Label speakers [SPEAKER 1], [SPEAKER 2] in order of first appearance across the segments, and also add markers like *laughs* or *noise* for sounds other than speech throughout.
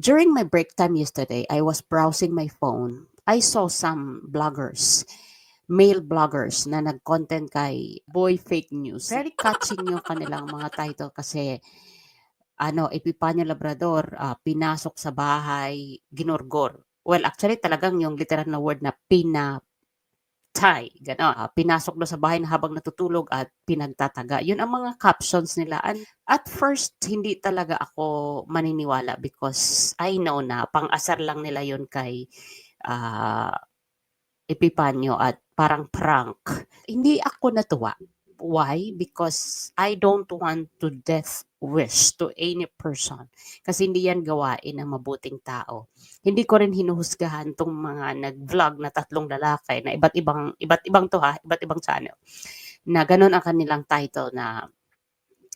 [SPEAKER 1] During my break time yesterday, I was browsing my phone. I saw some bloggers, male bloggers na nag-content kay Boy Fake News. Very catching yung kanilang mga title kasi ano, Epipanyo Labrador, ah, pinasok sa bahay, ginorgor. Well, actually talagang yung literal na word na pinatay, gano'n. Ah, pinasok do sa bahay na habang natutulog at pinagtataga. Yun ang mga captions nila. And at first, hindi talaga ako maniniwala because I know na pang-asar lang nila yun kay ah, Epipanyo at parang prank. Hindi ako natuwa. Why? Because I don't want to death wish to any person. Kasi hindi yan gawain ng mabuting tao. Hindi ko rin hinuhusgahan tong mga nag-vlog na tatlong lalaki na iba't ibang iba't ibang to ha, iba't ibang channel. Na ganun ang kanilang title na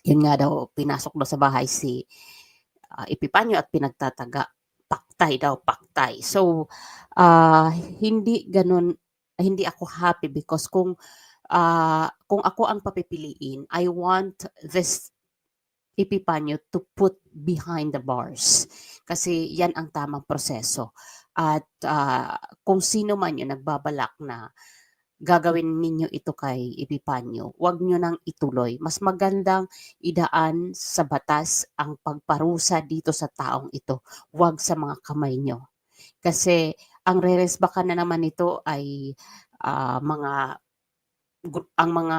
[SPEAKER 1] yun nga daw pinasok daw sa bahay si ah, Epipanyo at pinagtataga paktay daw paktay. So ah, hindi ganun hindi ako happy because kung ah, kung ako ang papipiliin, I want this Epipanyo to put behind the bars. Kasi yan ang tamang proseso. At ah, kung sino man yung nagbabalak na gagawin ninyo ito kay Epipanyo, wag nyo nang ituloy. Mas magandang idaan sa batas ang pagparusa dito sa taong ito, wag sa mga kamay nyo. Kasi ang reresbakan na naman nito ay ah, mga ang mga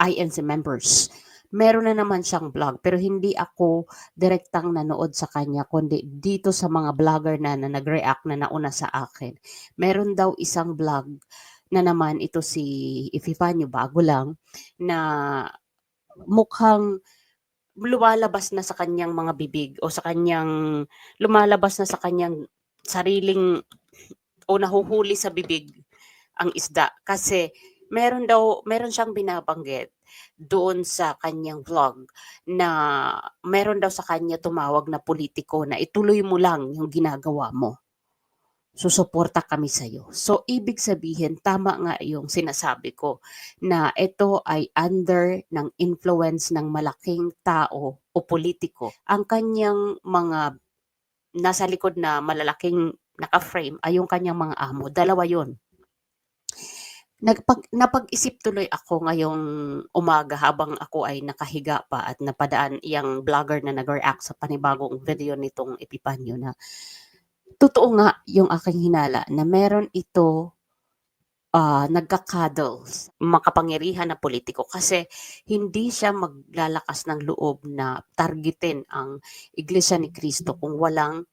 [SPEAKER 1] INC members. Meron na naman siyang vlog pero hindi ako direktang nanood sa kanya kundi dito sa mga vlogger na, na nag-react na nauna sa akin. Meron daw isang vlog na naman ito si Epifanio bago lang na mukhang lumalabas na sa kanyang mga bibig o sa kanyang lumalabas na sa kanyang sariling o nahuhuli sa bibig ang isda kasi meron daw meron siyang binabanggit doon sa kanyang vlog na meron daw sa kanya tumawag na politiko na ituloy mo lang yung ginagawa mo. Susuporta kami sa iyo. So ibig sabihin tama nga yung sinasabi ko na ito ay under ng influence ng malaking tao o politiko. Ang kanyang mga nasa likod na malalaking naka-frame ay yung kanyang mga amo. Dalawa yun. Nagpag, napag-isip tuloy ako ngayong umaga habang ako ay nakahiga pa at napadaan yung vlogger na nag-react sa panibagong video nitong Epipanyo na totoo nga yung aking hinala na meron ito ah nagka-cuddles, makapangyarihan na politiko kasi hindi siya maglalakas ng loob na targetin ang Iglesia ni Cristo kung walang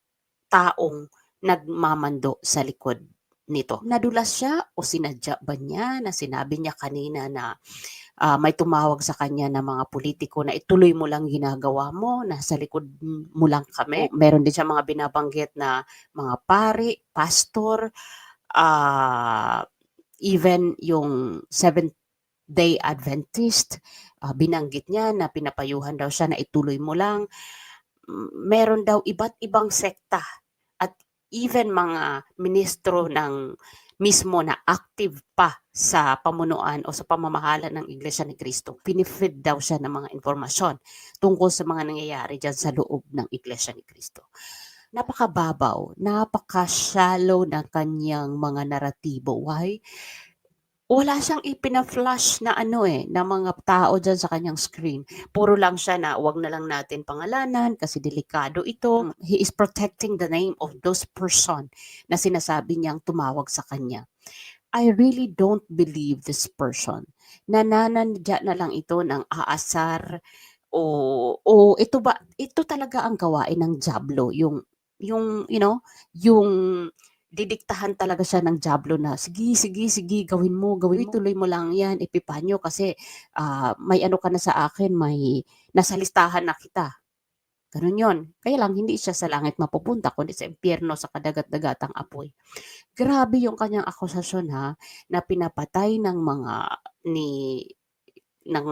[SPEAKER 1] taong nagmamando sa likod nito. Nadulas siya o sinadya ba niya na sinabi niya kanina na ah, may tumawag sa kanya na mga politiko na ituloy mo lang ginagawa mo, nasa likod mo lang kami. Meron din siya mga binabanggit na mga pari, pastor, ah even yung Seventh Day Adventist, ah, binanggit niya na pinapayuhan daw siya na ituloy mo lang. Meron daw iba't ibang sekta even mga ministro ng mismo na active pa sa pamunuan o sa pamamahala ng Iglesia ni Cristo. Pinifeed daw siya ng mga informasyon tungkol sa mga nangyayari dyan sa loob ng Iglesia ni Cristo. Napakababaw, napaka-shallow ng kanyang mga naratibo. Why? Wala siyang ipina-flash na ano eh, na mga tao dyan sa kanyang screen. Puro lang siya na wag na lang natin pangalanan kasi delikado ito. He is protecting the name of those person na sinasabi niyang tumawag sa kanya. I really don't believe this person. Nananadya na lang ito ng aasar o o ito ba ito talaga ang gawain ng Diablo yung yung you know yung didiktahan talaga siya ng Diablo na sige sige sige gawin mo gawin mo tuloy mo lang yan Epipanyo kasi ah, may ano ka na sa akin may nasa listahan na kita Ganun yon. Kaya lang, hindi siya sa langit mapupunta, kundi sa impyerno sa kadagat-dagatang apoy. Grabe yung kanyang akusasyon ha, na pinapatay ng mga ni ng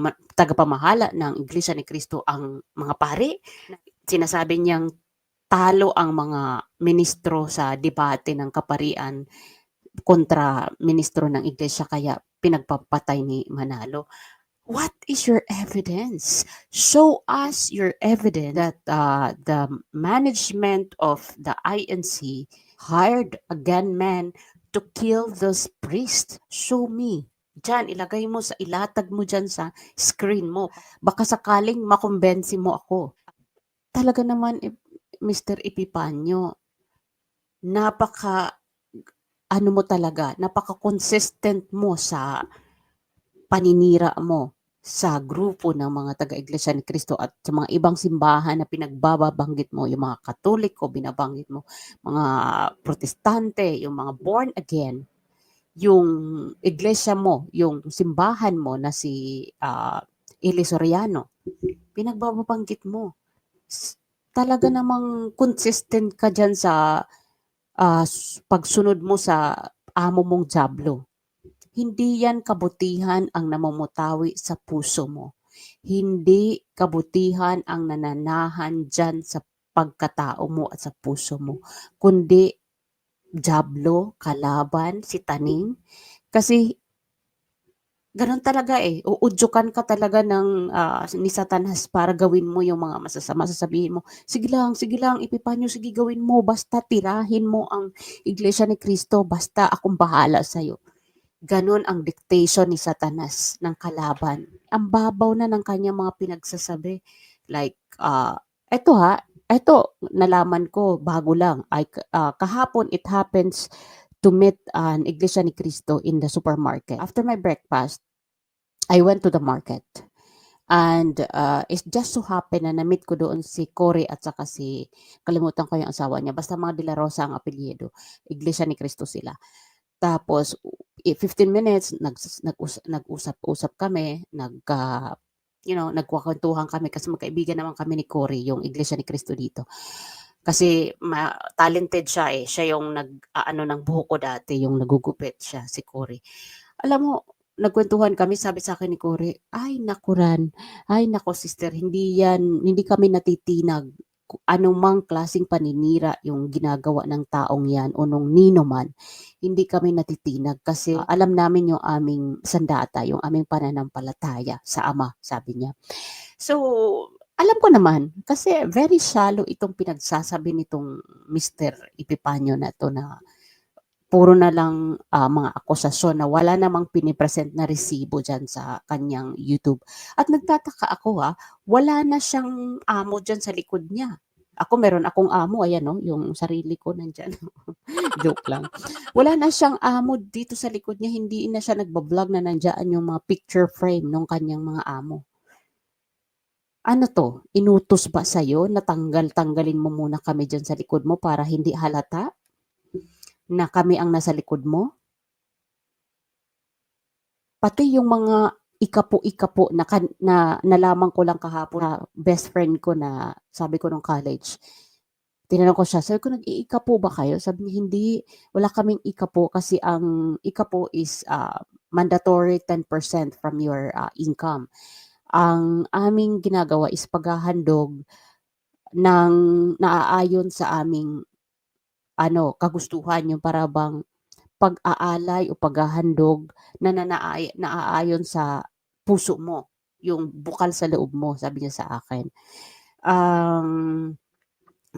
[SPEAKER 1] ma- tagapamahala ng Iglesia ni Cristo ang mga pari. Sinasabi niyang talo ang mga ministro sa debate ng kaparian kontra ministro ng iglesia kaya pinagpapatay ni Manalo. What is your evidence? Show us your evidence that uh, the management of the INC hired a gunman to kill this priest. Show me. Diyan, ilagay mo sa, ilatag mo dyan sa screen mo. Baka sakaling makumbensi mo ako. Talaga naman, Mr. Epipanyo, napaka, ano mo talaga, napaka-consistent mo sa paninira mo sa grupo ng mga taga-iglesia ni Kristo at sa mga ibang simbahan na pinagbababanggit mo, yung mga katoliko, binabanggit mo, mga protestante, yung mga born again, yung iglesia mo, yung simbahan mo na si uh, Eli Soriano, pinagbababanggit mo. Talaga namang consistent ka dyan sa uh, pagsunod mo sa amo mong jablo. Hindi yan kabutihan ang namumutawi sa puso mo. Hindi kabutihan ang nananahan dyan sa pagkatao mo at sa puso mo. Kundi jablo, kalaban, si taning. Kasi ganun talaga eh. Uudyokan ka talaga ng uh, ni Satanas para gawin mo yung mga masasama. Sasabihin mo, sige lang, sige lang, ipipanyo, sige gawin mo. Basta tirahin mo ang iglesia ni Kristo. Basta akong bahala sa'yo. Ganon ang dictation ni Satanas ng kalaban. Ang babaw na ng kanyang mga pinagsasabi. Like, uh, eto ha, eto, nalaman ko, bago lang. Ay, uh, kahapon, it happens to meet an Iglesia ni Cristo in the supermarket. After my breakfast, I went to the market. And uh, it just so happen na na-meet ko doon si Cory at saka si, kalimutan ko yung asawa niya, basta mga De Rosa ang apelyido. Iglesia ni Cristo sila. Tapos, 15 minutes, nag, nag-usap-usap kami, nag, uh, you know, nagkwentuhan kami kasi magkaibigan naman kami ni Cory, yung Iglesia ni Cristo dito. Kasi ma- talented siya eh. Siya yung nag, uh, ano ng buhok ko dati, yung nagugupit siya, si Cory. Alam mo, nagkwentuhan kami, sabi sa akin ni Cory, ay nakuran, ay nako sister, hindi yan, hindi kami natitinag anumang klasing paninira yung ginagawa ng taong yan o nung nino man, hindi kami natitinag kasi alam namin yung aming sandata, yung aming pananampalataya sa Ama, sabi niya. So, alam ko naman, kasi very shallow itong pinagsasabi nitong Mr. Ipipanyo na to na puro na lang uh, mga akusasyon na wala namang pinipresent na resibo dyan sa kanyang YouTube. At nagtataka ako ha, wala na siyang amo dyan sa likod niya. Ako meron akong amo, ayan no, yung sarili ko nandyan. *laughs* Joke lang. Wala na siyang amo dito sa likod niya, hindi na siya nagbablog na nandyan yung mga picture frame ng kanyang mga amo. Ano to? Inutos ba sa'yo? Natanggal-tanggalin mo muna kami dyan sa likod mo para hindi halata? Na kami ang nasa likod mo? Pati yung mga ikapo-ikapo na, na nalaman ko lang kahapon na best friend ko na sabi ko nung college. Tinanong ko siya, sabi ko, nag-iikapo ba kayo? Sabi niya, hindi, wala kaming ikapo kasi ang ikapo is uh, mandatory 10% from your uh, income. Ang aming ginagawa is paghahandog ng naaayon sa aming ano, kagustuhan, yung para bang pag-aalay o paghahandog na nanaay, naaayon sa puso mo, yung bukal sa loob mo, sabi niya sa akin. Um,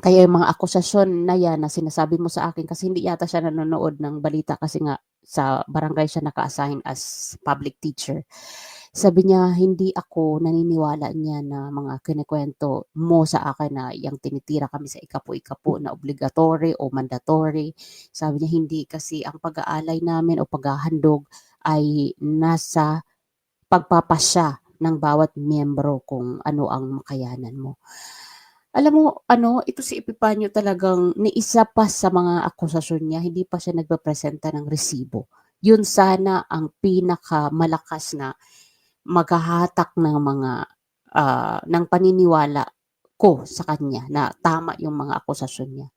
[SPEAKER 1] kaya yung mga akusasyon na yan na sinasabi mo sa akin kasi hindi yata siya nanonood ng balita kasi nga sa barangay siya naka-assign as public teacher. Sabi niya, hindi ako naniniwala niya na mga kinikwento mo sa akin na yung tinitira kami sa ikapo-ikapo na obligatory o mandatory. Sabi niya, hindi kasi ang pag-aalay namin o paghahandog ay nasa pagpapasya ng bawat miyembro kung ano ang makayanan mo. Alam mo, ano, ito si Epipanyo talagang ni isa pa sa mga akusasyon niya, hindi pa siya nagpapresenta ng resibo. Yun sana ang pinakamalakas na maghahatak ng mga uh, ng paniniwala ko sa kanya na tama yung mga akusasyon niya.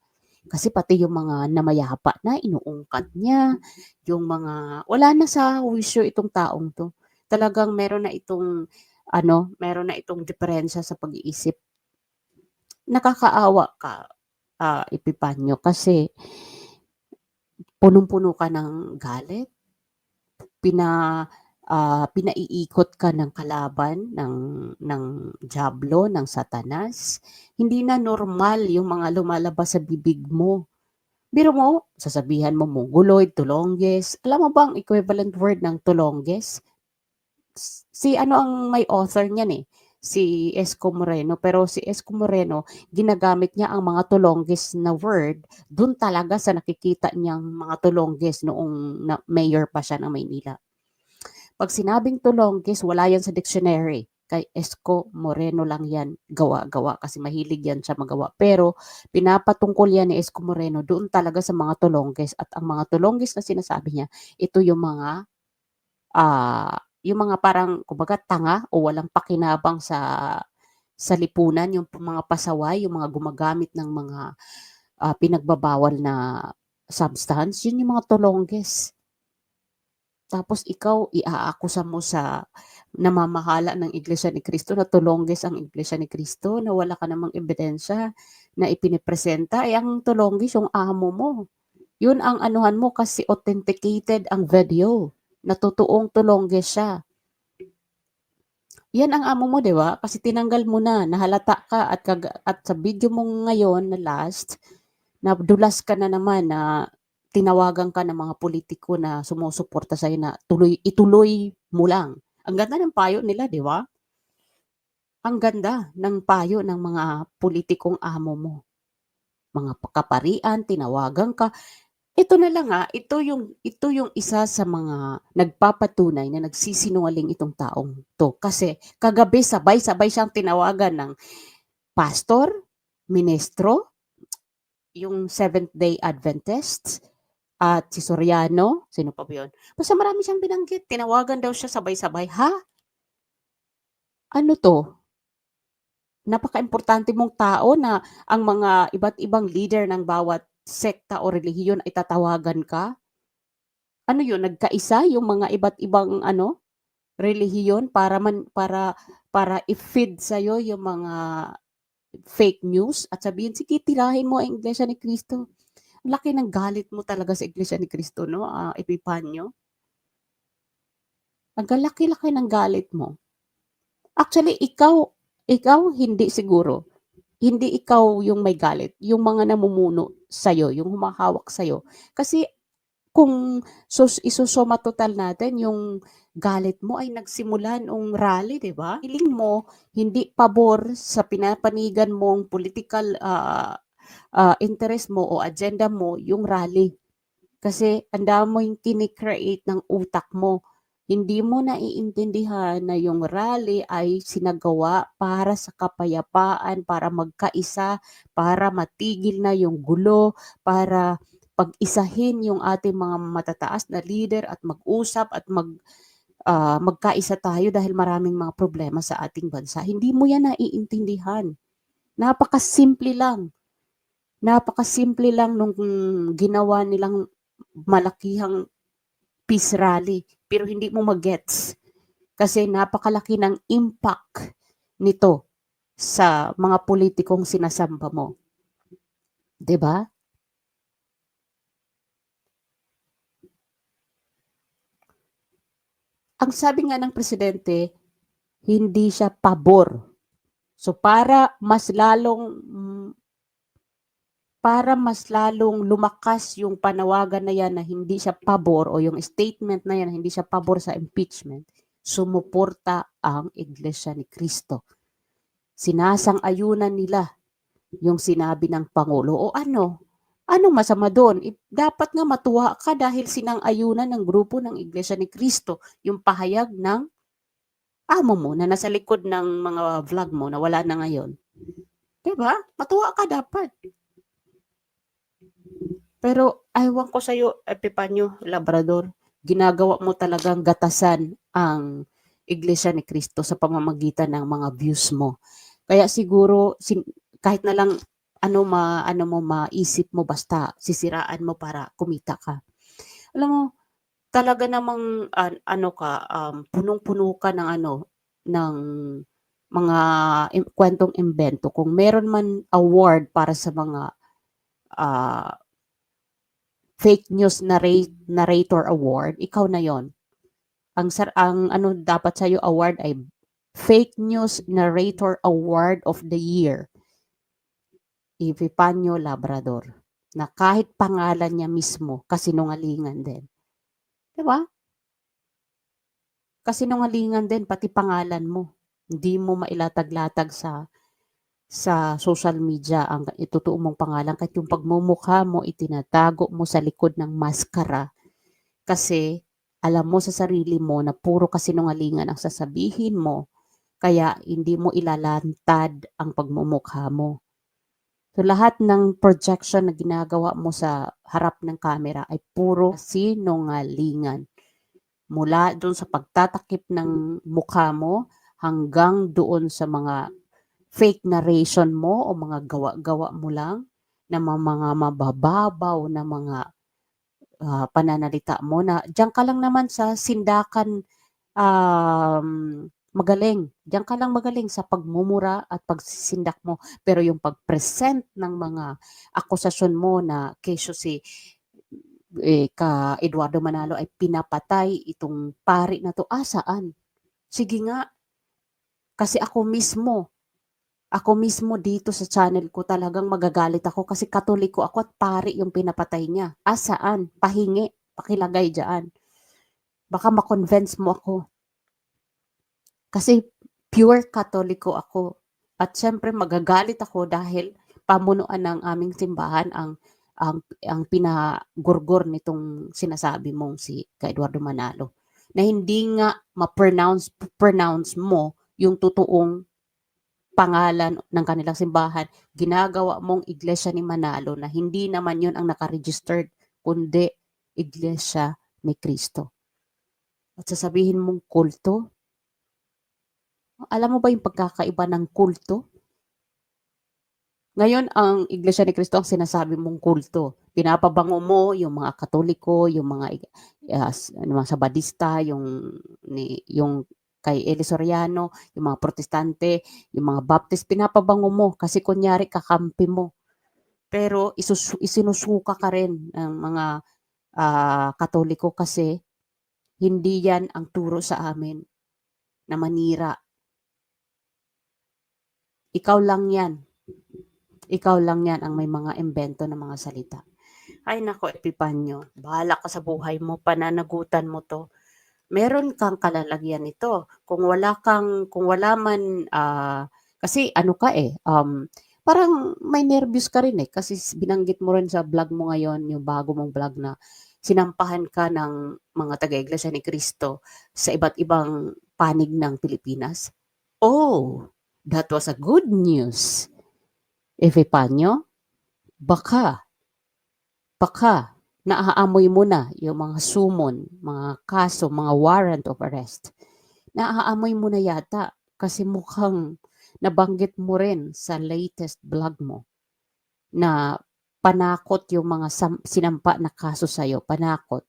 [SPEAKER 1] Kasi pati yung mga namayapa na inuungkat niya, yung mga wala na sa wisyo itong taong to. Talagang meron na itong ano, meron na itong diferensya sa pag-iisip. Nakakaawa ka, uh, Epipanyo, kasi punong-puno ka ng galit, pina ah, pinaiikot ka ng kalaban ng ng diablo, ng Satanas, hindi na normal yung mga lumalabas sa bibig mo. Biro mo, sasabihan mo mongoloid, tulongges. Alam mo ba ang equivalent word ng tulongges? Si ano ang may author niyan eh, si Esco Moreno. Pero si Esco Moreno, ginagamit niya ang mga tulongges na word dun talaga sa nakikita niyang mga tulongges noong na, mayor pa siya ng Maynila. Pag sinabing tulongges, wala yan sa dictionary. Kay Esco Moreno lang yan gawa-gawa kasi mahilig yan siya magawa. Pero pinapatungkol yan ni Esco Moreno doon talaga sa mga tulongges. At ang mga tulongges na sinasabi niya, ito yung mga ah yung mga parang kumbaga tanga o walang pakinabang sa sa lipunan, yung mga pasaway, yung mga gumagamit ng mga ah, pinagbabawal na substance, yun yung mga tulongges. Tapos ikaw iaakusa mo sa namamahala ng Iglesia ni Cristo na tulongges ang Iglesia ni Cristo na wala ka namang ebidensya na ipinipresenta eh ang tulongges yung amo mo. Yun ang anuhan mo kasi authenticated ang video na totoong tulongges siya. Yan ang amo mo, di ba? Kasi tinanggal mo na, nahalata ka at, kag- at sa video mo ngayon na last, nadulas ka na naman na tinawagan ka ng mga politiko na sumusuporta sa'yo na tuloy, ituloy mo lang. Ang ganda ng payo nila, di ba? Ang ganda ng payo ng mga politikong amo mo. Mga kaparian, tinawagan ka. Ito na lang ha, ito yung, ito yung isa sa mga nagpapatunay na nagsisinungaling itong taong to. Kasi kagabi sabay-sabay siyang tinawagan ng pastor, ministro, yung Seventh-day Adventists, at si Soriano, sino pa ba yun? Basta marami siyang binanggit. Tinawagan daw siya sabay-sabay. Ha? Ano to? Napaka-importante mong tao na ang mga iba't ibang leader ng bawat sekta o relihiyon ay tatawagan ka? Ano yun? Nagkaisa yung mga iba't ibang ano? relihiyon para man para para i-feed sa yung mga fake news at sabihin sige tirahin mo ang Iglesia ni Cristo. Laki ng galit mo talaga sa Iglesia ni Cristo no, ah, Epipanyo. Ang laki-laki ng galit mo. Actually ikaw ikaw hindi siguro. Hindi ikaw yung may galit, yung mga namumuno sa'yo, yung humahawak sa'yo. Kasi kung sus, isusoma total natin, yung galit mo ay nagsimula noong rally, di ba? Hiling mo, hindi pabor sa pinapanigan mong political ah, ah, interest mo o agenda mo, yung rally. Kasi ang dami mo yung kinikreate ng utak mo. Hindi mo naiintindihan na yung rally ay sinagawa para sa kapayapaan, para magkaisa, para matigil na yung gulo, para pag-isahin yung ating mga matataas na leader at mag-usap at mag ah, magkaisa tayo dahil maraming mga problema sa ating bansa. Hindi mo yan naiintindihan. Napakasimple lang. Napakasimple lang nung ginawa nilang malakihang peace rally pero hindi mo magets kasi napakalaki ng impact nito sa mga politikong sinasamba mo. 'Di ba? Ang sabi nga ng presidente, hindi siya pabor. So para mas lalong para mas lalong lumakas yung panawagan na yan na hindi siya pabor o yung statement na yan na hindi siya pabor sa impeachment, sumuporta ang Iglesia ni Cristo. Sinasang-ayunan nila yung sinabi ng Pangulo. O ano? Anong masama doon? Dapat nga matuwa ka dahil sinang-ayunan ng grupo ng Iglesia ni Cristo yung pahayag ng amo mo na nasa likod ng mga vlog mo na wala na ngayon. 'Di ba? Matuwa ka dapat. Pero aywan ko sa'yo, Epipanyo Labrador, ginagawa mo talagang gatasan ang Iglesia ni Cristo sa pamamagitan ng mga views mo. Kaya siguro kahit na lang ano ma ano mo maisip mo basta sisiraan mo para kumita ka. Alam mo, talaga namang an- ano ka um, punong-puno ka ng ano ng mga kwentong imbento. Kung meron man award para sa mga ah, fake news narrate, narrator award, ikaw na yon. Ang sar ang ano dapat sa award ay Fake News Narrator Award of the Year. Epipanyo Labrador. Na kahit pangalan niya mismo, kasinungalingan din. 'Di ba? Kasinungalingan din pati pangalan mo. Hindi mo mailatag-latag sa sa social media ang itutuo mong pangalan kahit yung pagmumukha mo itinatago mo sa likod ng maskara kasi alam mo sa sarili mo na puro kasinungalingan ang sasabihin mo kaya hindi mo ilalantad ang pagmumukha mo. So lahat ng projection na ginagawa mo sa harap ng camera ay puro sinungalingan. Mula doon sa pagtatakip ng mukha mo hanggang doon sa mga fake narration mo o mga gawa-gawa mo lang na mga mabababaw na mga uh, pananalita mo na diyan ka lang naman sa sindakan um, magaling. Diyan ka lang magaling sa pagmumura at pagsisindak mo. Pero yung pag-present ng mga akusasyon mo na keso si eh, ka Eduardo Manalo ay pinapatay itong pari na to. Ah, saan? Sige nga. Kasi ako mismo, ako mismo dito sa channel ko talagang magagalit ako kasi katoliko ako at pari yung pinapatay niya. Ah, saan? Pahingi. Pakilagay dyan. Baka makonvince mo ako. Kasi pure katoliko ako. At syempre magagalit ako dahil pamunuan ng aming simbahan ang ang ang pinagurgor nitong sinasabi mong si ka Eduardo Manalo na hindi nga ma-pronounce pronounce mo yung totoong pangalan ng kanilang simbahan, ginagawa mong iglesia ni Manalo na hindi naman yun ang nakaregistered, kundi iglesia ni Kristo. At sasabihin mong kulto? Alam mo ba yung pagkakaiba ng kulto? Ngayon, ang Iglesia ni Cristo ang sinasabi mong kulto. Pinapabango mo yung mga Katoliko, yung mga uh, mga Sabadista, yung ni yung kay Eli Soriano, yung mga protestante, yung mga baptist, pinapabango mo kasi kunyari kakampi mo. Pero isus, isinusuka ka rin ng mga uh, katoliko kasi hindi yan ang turo sa amin na manira. Ikaw lang yan. Ikaw lang yan ang may mga imbento ng mga salita. Ay nako, Epipanyo, bahala ka sa buhay mo, pananagutan mo to meron kang kalalagyan nito. Kung wala kang, kung wala man, uh, kasi ano ka eh, um, parang may nervous ka rin eh. Kasi binanggit mo rin sa vlog mo ngayon, yung bago mong vlog na sinampahan ka ng mga taga-iglesia ni Kristo sa iba't ibang panig ng Pilipinas. Oh, that was a good news. Epipanyo, baka, baka naaamoy mo na yung mga sumon, mga kaso, mga warrant of arrest. Naaamoy mo na yata kasi mukhang nabanggit mo rin sa latest vlog mo na panakot yung mga sinampa na kaso sa'yo. Panakot.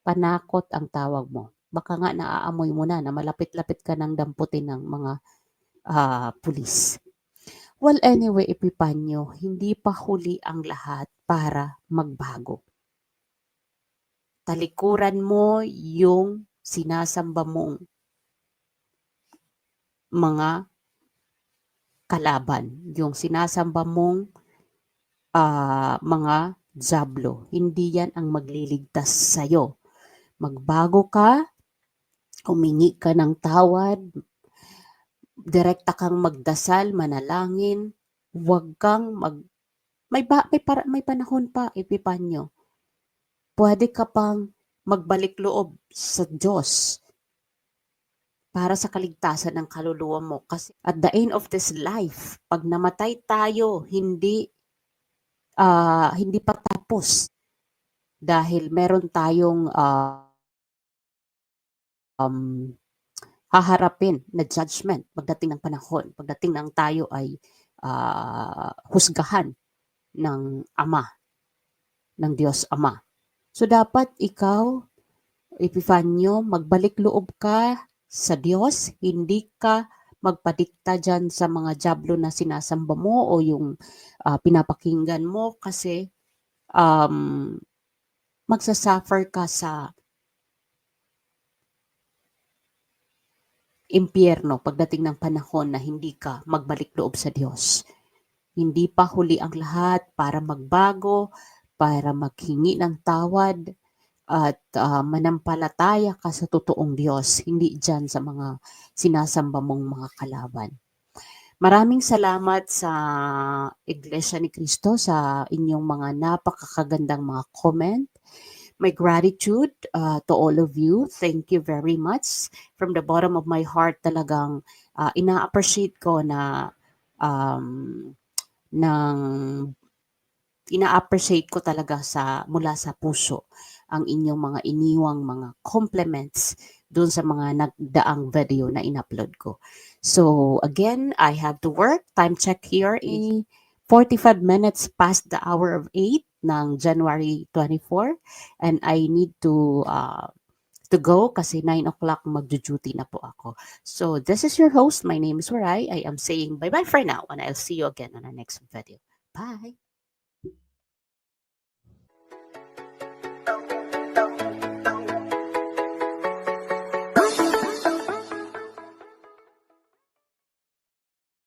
[SPEAKER 1] Panakot ang tawag mo. Baka nga naaamoy mo na na malapit-lapit ka ng damputin ng mga uh, pulis. Well, anyway, Epipanyo, hindi pa huli ang lahat para magbago talikuran mo yung sinasamba mong mga kalaban, yung sinasamba mong uh, mga zablo. Hindi yan ang magliligtas sa'yo. Magbago ka, humingi ka ng tawad, direkta kang magdasal, manalangin, huwag kang mag may ba, may para, may panahon pa Epipanyo pwede ka pang magbalik loob sa Diyos para sa kaligtasan ng kaluluwa mo. Kasi at the end of this life, pag namatay tayo, hindi uh, hindi pa tapos dahil meron tayong uh, um, haharapin na judgment pagdating ng panahon, pagdating ng tayo ay uh, husgahan ng Ama, ng Diyos Ama. So dapat ikaw, Epifanyo, magbalik loob ka sa Diyos, hindi ka magpadikta dyan sa mga jablo na sinasamba mo o yung uh, pinapakinggan mo kasi um, magsasuffer ka sa impyerno pagdating ng panahon na hindi ka magbalik loob sa Diyos. Hindi pa huli ang lahat para magbago, para maghingi ng tawad, at ah, manampalataya ka sa totoong Diyos, hindi dyan sa mga sinasamba mong mga kalaban. Maraming salamat sa Iglesia ni Cristo sa inyong mga napakakagandang mga comment. My gratitude uh, to all of you. Thank you very much. From the bottom of my heart talagang uh, ina-appreciate ko na um, ng ina-appreciate ko talaga sa mula sa puso ang inyong mga iniwang mga compliments doon sa mga nagdaang video na in-upload ko. So again, I have to work. Time check here is 45 minutes past the hour of 8 ng January 24 and I need to uh, to go kasi 9 o'clock magjo-duty na po ako. So this is your host. My name is Waray. I am saying bye-bye for now and I'll see you again on our next video. Bye!